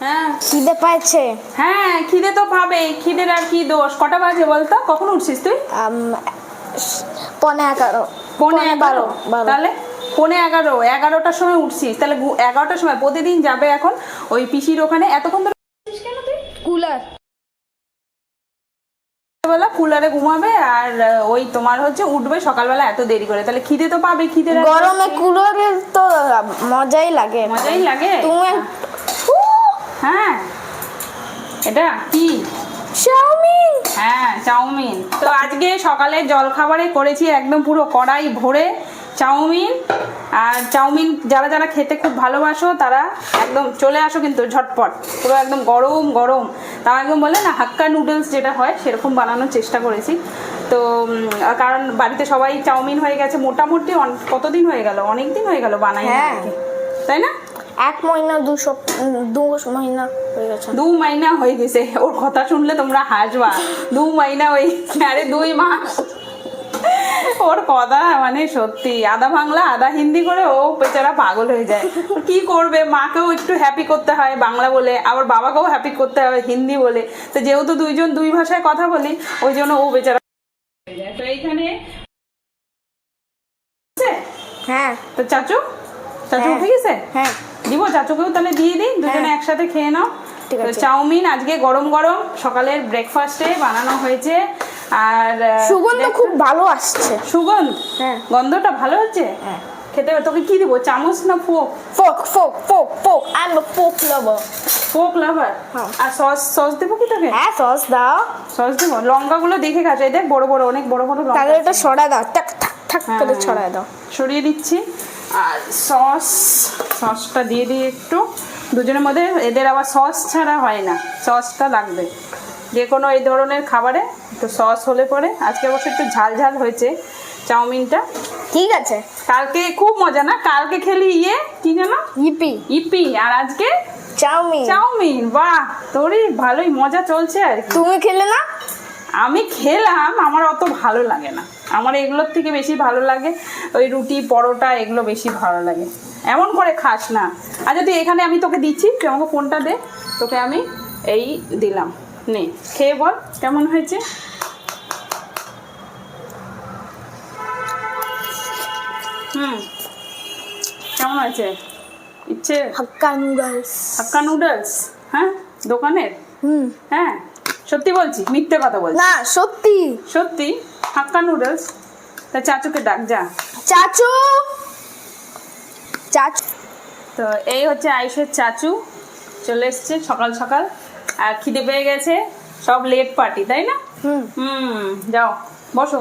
হ্যাঁ। খিদে পাচ্ছে হ্যাঁ খিদে তো পাবে খিদের আর কি দোষ? কটা বাজে বলতো? কখন উঠছিস তুই? পনে এগারো। পৌনে এগারো? তাহলে পৌনে এগারো। এগারোটার সময় উঠছিস। তাহলে এগারোটার সময় প্রতিদিন যাবে এখন ওই পিসির ওখানে। এতক্ষণ ধরে কেন তুই? কুলার। বেলা কুলারে ঘুমাবে আর ওই তোমার হচ্ছে উঠবে সকালবেলা এত দেরি করে। তাহলে খিদে তো পাবে খিদে গরমে কুলারের তো মজাই লাগে। মজাই লাগে? তুমি হ্যাঁ। এটা কি? চাউমিন। হ্যাঁ চাউমিন। তো আজকে সকালে জলখাবারে করেছি একদম পুরো কড়াই ভরে চাউমিন। আর চাউমিন যারা যারা খেতে খুব ভালোবাসো তারা একদম চলে আসো কিন্তু ঝটপট। পুরো একদম গরম গরম। তাও একদম বলে না হাক্কা নুডলস যেটা হয় সেরকম বানানোর চেষ্টা করেছি। তো কারণ বাড়িতে সবাই চাউমিন হয়ে গেছে মোটামুটি কতদিন হয়ে গেল? অনেক দিন হয়ে গেল বানাই হ্যাঁ। তাই না? এক মহিনা দু সপ্তাহ দু মহিনা হয়ে গেছে। দু মাইনা হয়ে গেছে। ওর কথা শুনলে তোমরা হাসবা। দু মাইনা হয়ে আরে দুই মাস ওর কথা মানে সত্যি। আধা বাংলা আধা হিন্দি করে ও বেচারা পাগল হয়ে যায়। কি করবে? মাকেও একটু হ্যাপি করতে হয় বাংলা বলে। আবার বাবাকেও হ্যাপি করতে হয় হিন্দি বলে। তো যেহেতু দুইজন দুই ভাষায় কথা বলি ওই জন্য ও বেচারা হয়ে যায়। তো এইখানে হ্যাঁ। তো চাচু? চাচু হ্যাঁ। উঠে গেছে হ্যাঁ। দিব চাচুকেও তাহলে দিয়ে দিই দুজনে হ্যাঁ। একসাথে খেয়ে নাও। ঠিক আছে। চাউমিন আজকে গরম গরম সকালের ব্রেকফাস্টে বানানো হয়েছে। আর সুগন্ধ খুব ভালো আসছে। সুগন্ধ? হ্যাঁ। গন্ধটা ভালো হচ্ছে? হ্যাঁ। খেতে তোকে কি দিব চামচ না fork? Fork fork fork fork. I am fork lover fork lover হ্যাঁ। আর সস সস দেবো কি তোকে? হ্যাঁ সস দাও। সস দেবো? লঙ্কাগুলো দেখে খাচ্ছে দেখ বড় বড় অনেক বড় বড় লঙ্কা তাহলে এটা। ছড়া দাও টাক ঠাক ঠাক হ্যাঁ, করে হ্যাঁ। ছড়ায় দাও। সরিয়ে দিচ্ছি। আর সস সসটা দিয়ে দিই একটু। দুজনের মধ্যে এদের আবার সস ছাড়া হয় না সসটা লাগবে। যে কোনো এই ধরনের খাবারে একটু সস হলে পরে। আজকে অবশ্য একটু ঝাল ঝাল হয়েছে চাউমিনটা। ঠিক আছে। কালকে খুব মজা না? কালকে খেলি ইয়ে কি জানো ইপি। ইপি। আর আজকে? Chow mein. Chow mein. বাহ তোরই ভালোই মজা চলছে আর তুমি খেলে না? আমি খেলাম আমার অত ভালো লাগে না। আমার এগুলোর থেকে বেশি ভালো লাগে ওই রুটি পরোটা এগুলো বেশি ভালো লাগে। এমন করে খাস না। আচ্ছা তুই এখানে আমি তোকে দিচ্ছি তুই আমাকে ফোনটা দে? তোকে আমি এই দিলাম। নে খেয়ে বল কেমন হয়েছে? হুম কেমন হয়েছে? ইচ্ছে? Hakka noodles. Hakka noodles? হ্যাঁ দোকানের? হুম। হ্যাঁ। সত্যি বলছি মিথ্যে কথা বলছি। না সত্যি। সত্যি? হাক্কা নুডলস তা চাচুকে ডাক যা। চাচু! চাচু। তো এই হচ্ছে আয়ুষের চাচু চলে এসছে সকাল সকাল। আর খিদে পেয়ে গেছে সব লেট পার্টি তাই না? হুম। হুম যাও বসো।